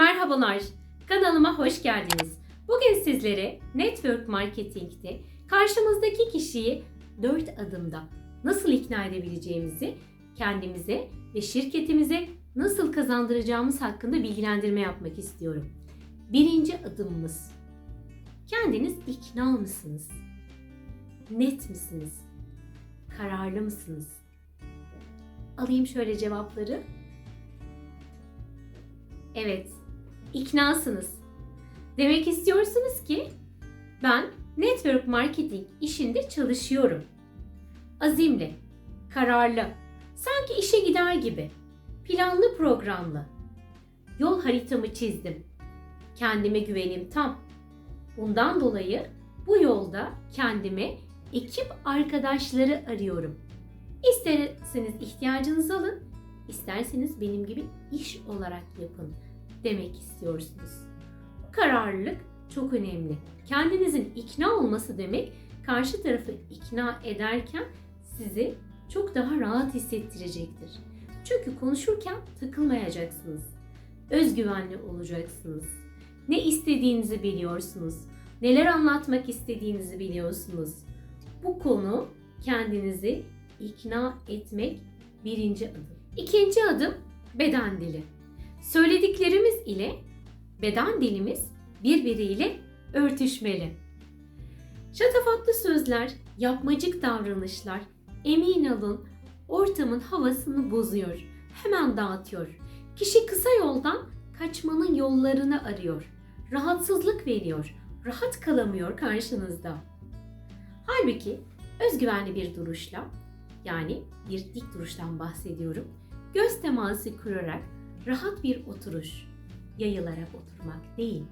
merhabalar. Kanalıma hoş geldiniz. Bugün sizlere Network Marketing'de karşımızdaki kişiyi 4 adımda nasıl ikna edebileceğimizi, kendimize ve şirketimize nasıl kazandıracağımız hakkında bilgilendirme yapmak istiyorum. Birinci adımımız. Kendiniz ikna mısınız? Net misiniz? Kararlı mısınız? Alayım şöyle cevapları. Evet, iknasınız. Demek istiyorsunuz ki ben network marketing işinde çalışıyorum. Azimli, kararlı, sanki işe gider gibi. Planlı programlı. Yol haritamı çizdim. Kendime güvenim tam. Bundan dolayı bu yolda kendime ekip arkadaşları arıyorum. İsterseniz ihtiyacınızı alın, isterseniz benim gibi iş olarak yapın demek istiyorsunuz. Bu kararlılık çok önemli. Kendinizin ikna olması demek karşı tarafı ikna ederken sizi çok daha rahat hissettirecektir. Çünkü konuşurken takılmayacaksınız. Özgüvenli olacaksınız. Ne istediğinizi biliyorsunuz. Neler anlatmak istediğinizi biliyorsunuz. Bu konu kendinizi ikna etmek birinci adım. İkinci adım beden dili. Söylediklerimiz ile beden dilimiz birbiriyle örtüşmeli. Şatafatlı sözler, yapmacık davranışlar emin olun ortamın havasını bozuyor, hemen dağıtıyor. Kişi kısa yoldan kaçmanın yollarını arıyor. Rahatsızlık veriyor, rahat kalamıyor karşınızda. Halbuki özgüvenli bir duruşla yani bir dik duruştan bahsediyorum. Göz teması kurarak rahat bir oturuş, yayılarak oturmak değil.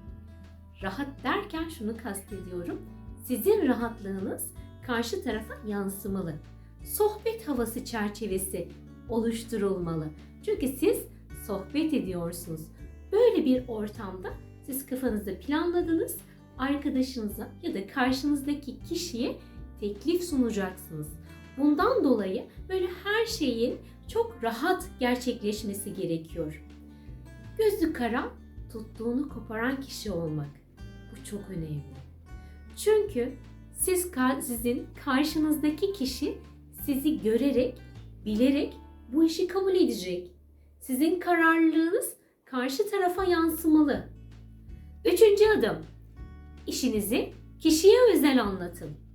Rahat derken şunu kastediyorum. Sizin rahatlığınız karşı tarafa yansımalı. Sohbet havası çerçevesi oluşturulmalı. Çünkü siz sohbet ediyorsunuz. Böyle bir ortamda siz kafanızda planladınız, arkadaşınıza ya da karşınızdaki kişiye teklif sunacaksınız. Bundan dolayı böyle her şeyin çok rahat gerçekleşmesi gerekiyor. Gözü kara, tuttuğunu koparan kişi olmak. Bu çok önemli. Çünkü siz sizin karşınızdaki kişi sizi görerek, bilerek bu işi kabul edecek. Sizin kararlılığınız karşı tarafa yansımalı. Üçüncü adım. İşinizi kişiye özel anlatın.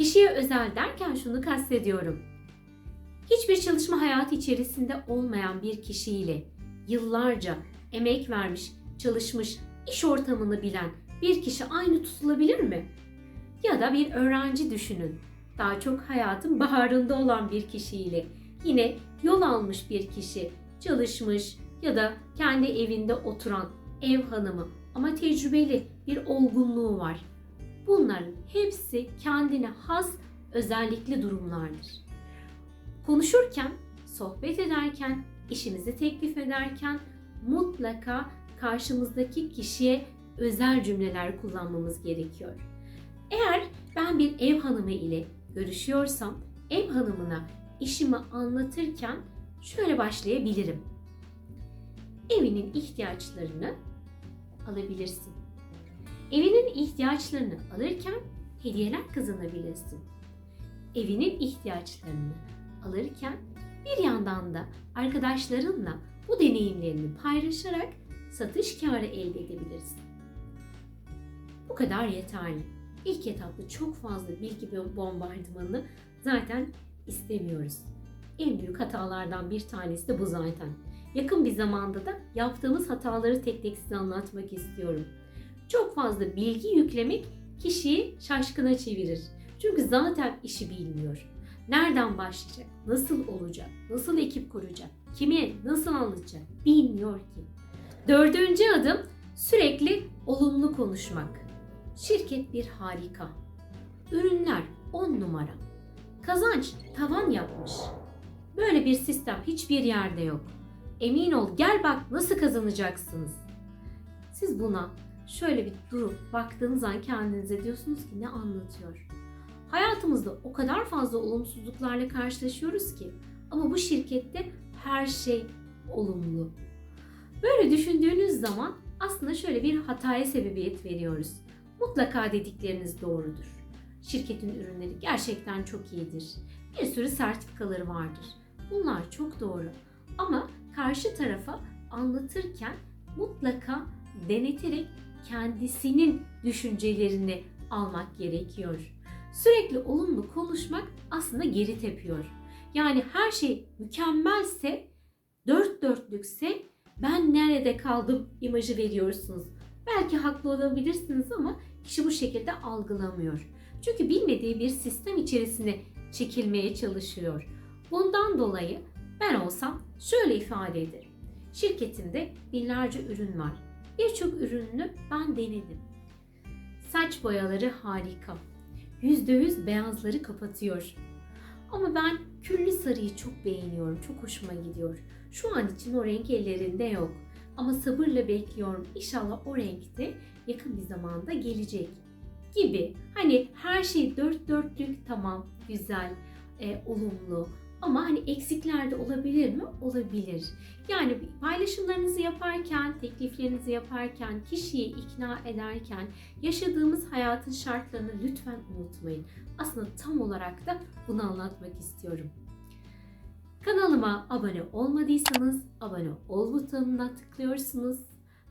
Kişiye özel derken şunu kastediyorum. Hiçbir çalışma hayatı içerisinde olmayan bir kişiyle yıllarca emek vermiş, çalışmış, iş ortamını bilen bir kişi aynı tutulabilir mi? Ya da bir öğrenci düşünün. Daha çok hayatın baharında olan bir kişiyle yine yol almış bir kişi, çalışmış ya da kendi evinde oturan ev hanımı ama tecrübeli bir olgunluğu var. Bunların hepsi kendine has özellikli durumlardır. Konuşurken, sohbet ederken, işimizi teklif ederken mutlaka karşımızdaki kişiye özel cümleler kullanmamız gerekiyor. Eğer ben bir ev hanımı ile görüşüyorsam ev hanımına işimi anlatırken şöyle başlayabilirim. Evinin ihtiyaçlarını alabilirsin. Evinin ihtiyaçlarını alırken hediyeler kazanabilirsin. Evinin ihtiyaçlarını alırken bir yandan da arkadaşlarınla bu deneyimlerini paylaşarak satış karı elde edebilirsin. Bu kadar yeterli. İlk etapta çok fazla bilgi bombardımanını zaten istemiyoruz. En büyük hatalardan bir tanesi de bu zaten. Yakın bir zamanda da yaptığımız hataları tek tek size anlatmak istiyorum. Çok fazla bilgi yüklemek kişiyi şaşkına çevirir. Çünkü zaten işi bilmiyor. Nereden başlayacak? Nasıl olacak? Nasıl ekip kuracak? Kime nasıl anlatacak? Bilmiyor ki. Dördüncü adım sürekli olumlu konuşmak. Şirket bir harika. Ürünler 10 numara. Kazanç tavan yapmış. Böyle bir sistem hiçbir yerde yok. Emin ol gel bak nasıl kazanacaksınız. Siz buna şöyle bir durup baktığınız an kendinize diyorsunuz ki ne anlatıyor? Hayatımızda o kadar fazla olumsuzluklarla karşılaşıyoruz ki ama bu şirkette her şey olumlu. Böyle düşündüğünüz zaman aslında şöyle bir hataya sebebiyet veriyoruz. Mutlaka dedikleriniz doğrudur. Şirketin ürünleri gerçekten çok iyidir. Bir sürü sertifikaları vardır. Bunlar çok doğru. Ama karşı tarafa anlatırken mutlaka deneterek kendisinin düşüncelerini almak gerekiyor. Sürekli olumlu konuşmak aslında geri tepiyor. Yani her şey mükemmelse, dört dörtlükse ben nerede kaldım imajı veriyorsunuz. Belki haklı olabilirsiniz ama kişi bu şekilde algılamıyor. Çünkü bilmediği bir sistem içerisine çekilmeye çalışıyor. Bundan dolayı ben olsam şöyle ifade ederim. Şirketimde binlerce ürün var. Birçok ürününü ben denedim. Saç boyaları harika. %100 beyazları kapatıyor. Ama ben küllü sarıyı çok beğeniyorum. Çok hoşuma gidiyor. Şu an için o renk ellerinde yok. Ama sabırla bekliyorum. İnşallah o renkte yakın bir zamanda gelecek gibi. Hani her şey dört dörtlük tamam, güzel, e, olumlu. Ama hani eksikler de olabilir mi? Olabilir. Yani paylaşımlarınızı yaparken, tekliflerinizi yaparken, kişiyi ikna ederken yaşadığımız hayatın şartlarını lütfen unutmayın. Aslında tam olarak da bunu anlatmak istiyorum. Kanalıma abone olmadıysanız abone ol butonuna tıklıyorsunuz.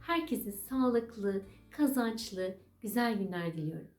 Herkese sağlıklı, kazançlı, güzel günler diliyorum.